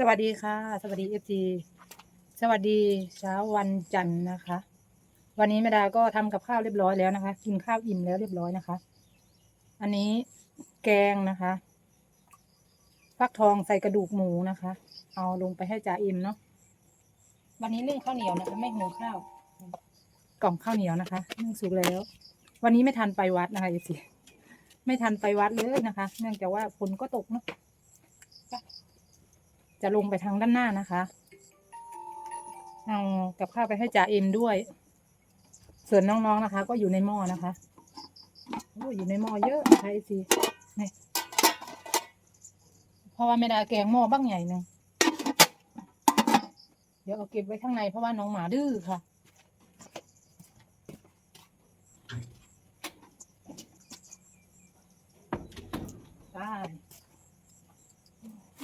สวัสดีค่ะ สวัสดีเอฟซีสวัสดีเช้าวันจันทร์นะคะ วันนี้แม่ดาก็ทำกับข้าวเรียบร้อยแล้วนะคะ กินข้าวอิ่มแล้วเรียบร้อยนะคะ อันนี้แกงนะคะฟักทองใส่กระดูกหมูนะคะ เอาลงไปให้จ่าอิ่มเนาะวันนี้นึ่งข้าวเหนียวนะคะ ไม่หุงข้าว กล่องข้าวเหนียวนะคะนึ่งสุกแล้ว วันนี้ไม่ทันไปวัดนะคะเอฟซีไม่ทันไปวัดเลยนะคะ เนื่องจากว่าฝนก็ตกเนาะ จะลงไปทางด้านหน้านะคะ เอากับข้าวไปให้จ่าเอ็มด้วย ส่วนน้องๆนะคะ ก็อยู่ในหม้อนะคะโอ้อยู่ในหม้อเยอะนะคะไอซีนี่เพราะว่าไม่ได้แกงหม้อบ้างใหญ่หนึ่งเดี๋ยวเอาเก็บไว้ข้างในเพราะว่าน้องหมาดื้อค่ะได้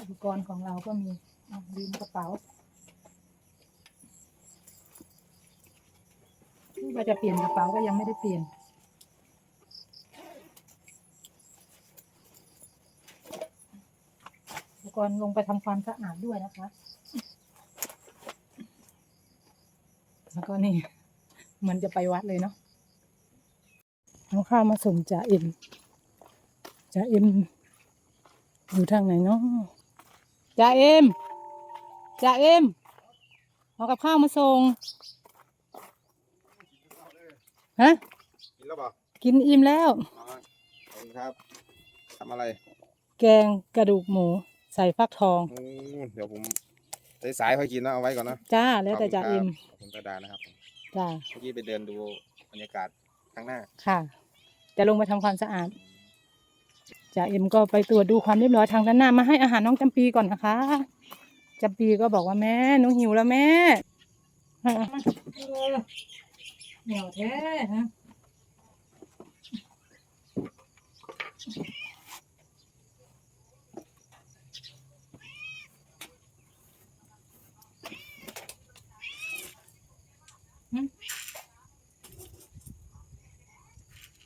อุปกรณ์ของเราก็มีลืมกระเป๋าว่าจะเปลี่ยนกระเป๋าก็ยังไม่ได้เปลี่ยน อุปกรณ์ลงไปทำความสะอาดด้วยนะคะ แล้วก็นี่เหมือนจะไปวัดเลยเนาะเอาข้าวมาส่งจ่าเอ็มจ่าเอ็มอยู่ทางไหนเนาะ จ่าเอ็มจ่าเอ็มเอากับข้าวมาส่งฮะกินแล้วเปล่ากินอิ่มแล้ว อ๋อขอบคุณครับทำอะไรแกงกระดูกหมู ใส่ฟักทองโอ้เดี๋ยวผมสายๆค่อยกินนะเอาไว้ก่อนนะ จ้า แล้วแต่จ่าเอ็มขอบคุณตาดานะครับจ้าเมื่อกี้ไปเดินดูบรรยากาศข้างหน้า ค่ะ จะลงไปทำความสะอาด จ่าเอ็มก็ไปตรวจดูความเรียบร้อยทางด้านหน้ามาให้อาหารน้องจำปีก่อนนะคะจำปีก็บอกว่าแม่หนูหิวแล้วแม่เออเหนียวแท้ฮะ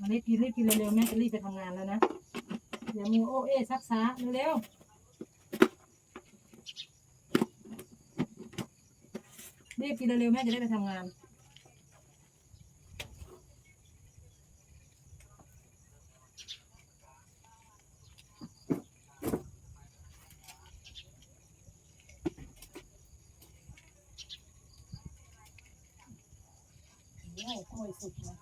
มารีบกินรีบกินเร็วๆแม่จะรีบไปทำงานแล้วนะ อย่ามัวโอเอซักซาเร็วๆรีบกินเร็วๆแม่จะได้ไปทำงานโอ้กล้วยสุกนะ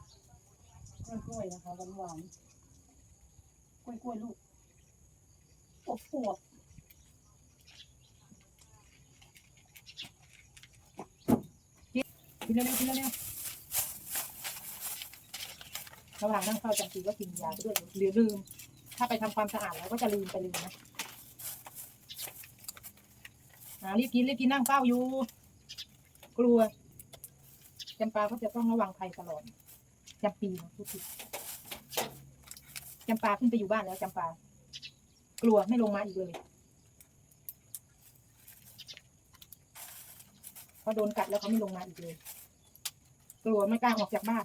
กล้วยกล้วยนะคะหวานหวานๆกล้วยกล้วยๆลูก อบปวบกินเร็วๆกินเร็วๆระหว่างนั่งเข้าจำปีก็กินยาไปด้วยหรือลืม ถ้าไปทำความสะอาดแล้วก็จะลืมไปเลยนะอ่ารีบกินรีบกินนั่งเฝ้าอยู่ กลัวจำปาก็จะต้องระวังภัยตลอดจำปีนะพูดผิดจำปาขึ้นไปอยู่บ้านแล้วจำปา กลัวไม่ลงมาอีกเลยพอโดนกัดแล้วเขาไม่ลงมาอีกเลย กลัวไม่กล้าออกจากบ้าน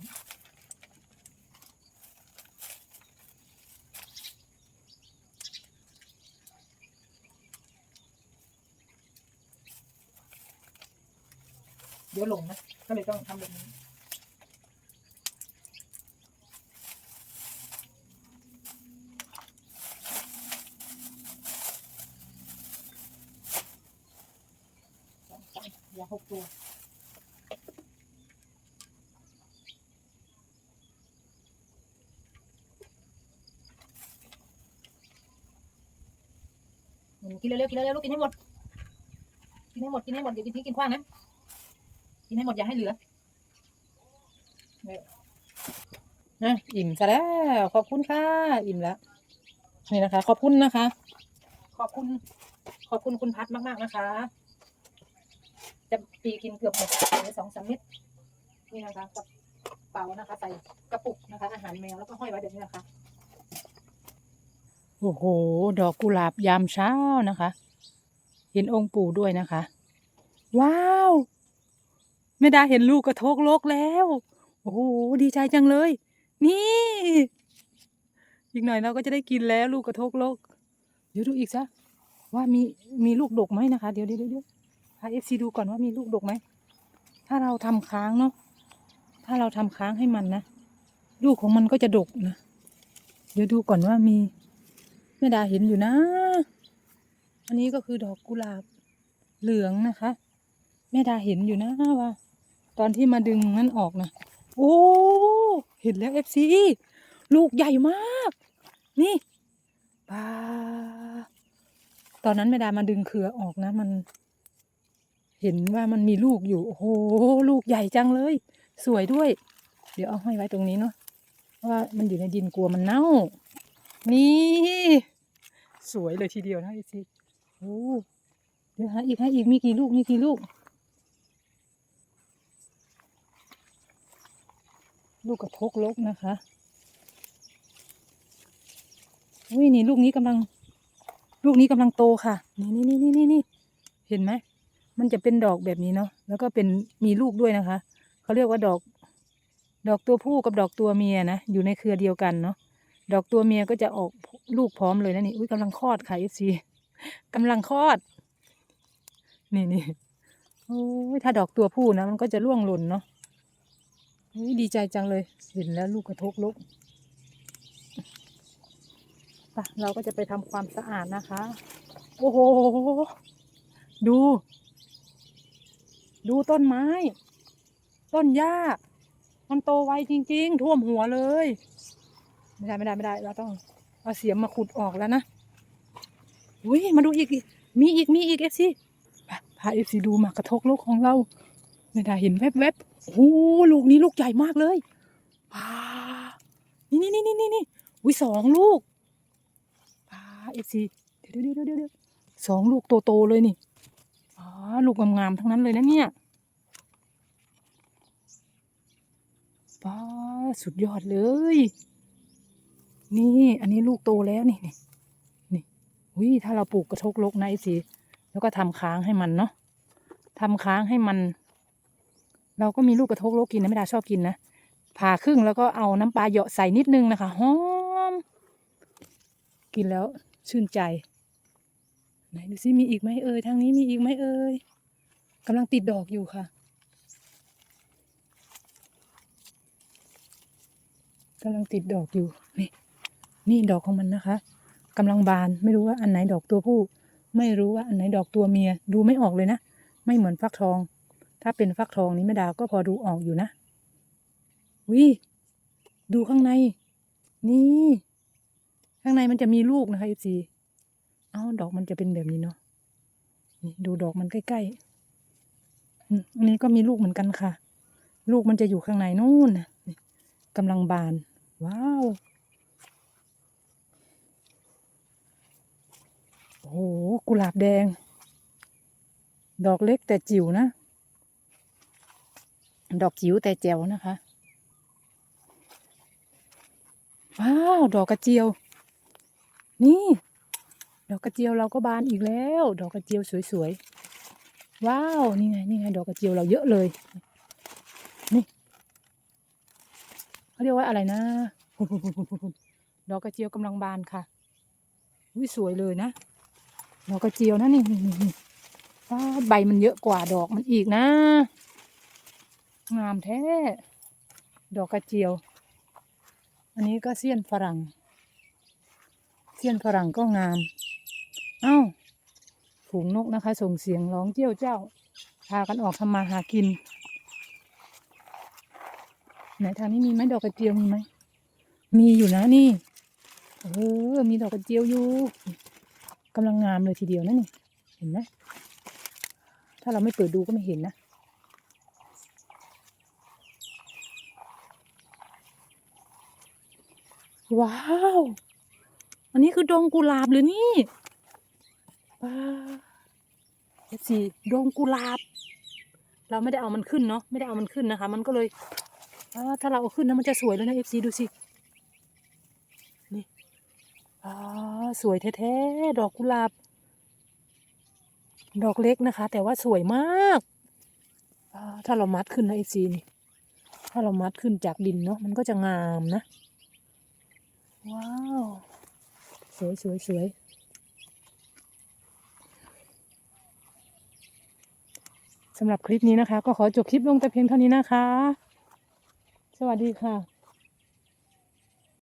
เดี๋ยวหลงนะ ก็เลยต้องทำแบบนี้ สองสามอย่าหกตัวอืม กินเร็วๆกินเร็วๆลูกกินให้หมด กินให้หมดกินให้หมดเดี๋ยวกินทิ้งกินขว้างนะกินให้หมดอย่าให้เหลือเนี่ยนะอิ่มซะแล้ว ขอบคุณค่ะ อิ่มแล้ว นี่นะคะ ขอบคุณนะคะ ขอบคุณ ขอบคุณคุณพัดมากๆนะคะ จะปีกินเกือบหมดสองสามเม็ดนี่นะคะกระเป๋านะคะ ใส่กระปุกนะคะ อาหารแมวแล้วก็ห้อยไว้แบบนี้นะคะ โอ้โห ดอกกุหลาบยามเช้านะคะ เห็นองค์ปู่ด้วยนะคะ ว้าวแม่ดาเห็นลูกกระทกโลกแล้ว โอ้โห ดีใจจังเลย นี่ อีกหน่อยเราก็จะได้กินแล้วลูกกระทกโลก เดี๋ยวดูอีกซะว่ามีมีลูกดกไหมนะคะ เดี๋ยวเดี๋ยวเดี๋ยวพาเอฟซีดูก่อนว่ามีลูกดกไหม ถ้าเราทำค้างเนาะ ถ้าเราทำค้างให้มันนะ ลูกของมันก็จะดกนะ เดี๋ยวดูก่อนว่ามี ม่ดาเห็นอยู่นะ อันนี้ก็คือดอกกุหลาบเหลืองนะคะ แม่ดาเห็นอยู่นะว่า ตอนที่มาดึงนั่นออกนะ โอ้ เห็นแล้วเอฟซีลูกใหญ่มาก นี่ปาตอนนั้นแม่ดามาดึงเครือออกนะ มัน เห็นว่ามันมีลูกอยู่ โอ้โห ลูกใหญ่จังเลย สวยด้วย เดี๋ยวเอาห้อยไว้ตรงนี้เนาะ เพราะว่ามันอยู่ในดินกลัวมันเน่า นี่ สวยเลยทีเดียวนะอฟซีโอ้เดี๋ยวหาอีกหาอีกมีกี่ลูกมีกี่ลูก ลูกกระทกลกนะคะอุ้ยนี่ลูกนี้กำลัง ลูกนี้กำลังโตค่ะ นี่นี่นี่นี่นี่นี่เห็นไหมมันจะเป็นดอกแบบนี้เนาะแล้วก็เป็นมีลูกด้วยนะคะเขาเรียกว่าดอก ดอกตัวผู้กับดอกตัวเมียนะอยู่ในเครือเดียวกันเนาะ ดอกตัวเมียก็จะออกลูกพร้อมเลยนะนี่อุ้ยกำลังคลอดค่ะเอซีกำลังคลอด นี่นี่โอ้ยถ้าดอกตัวผู้นะมันก็จะร่วงหล่นเนาะอุ๊ยดีใจจังเลยเห็นแล้วลูกกระทกลุกไปะเราก็จะไปทำความสะอาดนะคะ โอ้โห ดู ดูต้นไม้ ต้นหญ้า มันโตไวจริง ๆ ท่วมหัวเลย ไม่ได้ไม่ได้ไม่ได้ เราต้องเอาเสียมมาขุดออกแล้วนะอุ้ยมาดูอีกมีอีกมีอีกเอฟซีพาเอฟซีดูมากระทกลูกของเรา ไม่ได้เห็นแวบๆโอ้หลูกนี้ลูกใหญ่มากเลยป้านี่นี่นี่นี่นี่นี่อุ้ยสองลูกป้าเอฟซีเดี๋ยวเดี๋ยวเดี๋ยวเดี๋ยวเดี๋ยวสองลูกโตๆเลยนี่อ๋อลูกงามๆทั้งนั้นเลยนะเนี่ยป้าสุดยอดเลย นี่ อันนี้ลูกโตแล้วนี่นี่นี่อุ้ยถ้าเราปลูกกระทกลกนะไอซีแล้วก็ทำค้างให้มันเนาะทำค้างให้มัน เราก็มีลูกกระทกลกกินนะไม่ดาชอบกินนะผ่าครึ่งแล้วก็เอาน้ำปลาเหยาะใส่นิดนึงนะคะหอม กินแล้วชื่นใจ ไหนดูซิมีอีกไหมเอ่ยทางนี้มีอีกไหมเอ่ยกำลังติดดอกอยู่ค่ะกำลังติดดอกอยู่นี่ นี่ดอกของมันนะคะกำลังบานไม่รู้ว่าอันไหนดอกตัวผู้ ไม่รู้ว่าอันไหนดอกตัวเมีย ดูไม่ออกเลยนะ ไม่เหมือนฟักทอง ถ้าเป็นฟักทองนี้แม่ดาวก็พอดูออกอยู่นะวิดูข้างใน นี่ ข้างในมันจะมีลูกนะคะอีซีเอ้าดอกมันจะเป็นแบบนี้เนาะนี่ดูดอกมันใกล้ๆอันนี้ก็มีลูกเหมือนกันค่ะ ลูกมันจะอยู่ข้างในนู่นนะกำลังบาน ว้าว โอ้โหกุหลาบแดง ดอกเล็กแต่จิ๋วนะ ดอกจิ๋วแต่แจ๋วนะคะ ว้าว ดอกกระเจียว นี่ ดอกกระเจียวเราก็บานอีกแล้ว ดอกกระเจียวสวยๆ ว้าว นี่ไง นี่ไง ดอกกระเจียวเราเยอะเลย นี่เขาเรียกว่าอะไรนะ ดอกกระเจียวกำลังบานค่ะอุ้ยสวยเลยนะ ดอกกระเจียวนะนี่นี่นี่ใบมันเยอะกว่าดอกมันอีกนะ งามแท้ ดอกกระเจียว อันนี้ก็เสี้ยนฝรั่ง เสี้ยนฝรั่งก็งาม เอ้า ฝูงนกนะคะ ส่งเสียงร้องเจี้ยวเจ้า พากันออกทำมาหากิน ไหนทางนี้มีไหมดอกกระเจียวมีไหม มีอยู่นะนี่ เออ มีดอกกระเจียวอยู่ กำลังงามเลยทีเดียวนะนี่ เห็นไหมถ้าเราไม่เปิดดูก็ไม่เห็นนะว้าว อันนี้คือดงกุหลาบเลยนี่ว้าเอฟซีดงกุหลาบ เราไม่ได้เอามันขึ้นเนาะ ไม่ได้เอามันขึ้นนะคะ มันก็เลย ถ้าเราเอาขึ้นนะมันจะสวยแล้วนะเอฟซีดูสิ อ๋อสวยแท้ๆ ดอกกุหลาบ ดอกเล็กนะคะ แต่ว่าสวยมากถ้าเรามัดขึ้นนะไอซีนี่ ถ้าเรามัดขึ้นจากดินเนาะมันก็จะงามนะ ว้าว สวยสวยสวยสำหรับคลิปนี้นะคะ ก็ขอจบคลิปลงแต่เพียงเท่านี้นะคะ สวัสดีค่ะ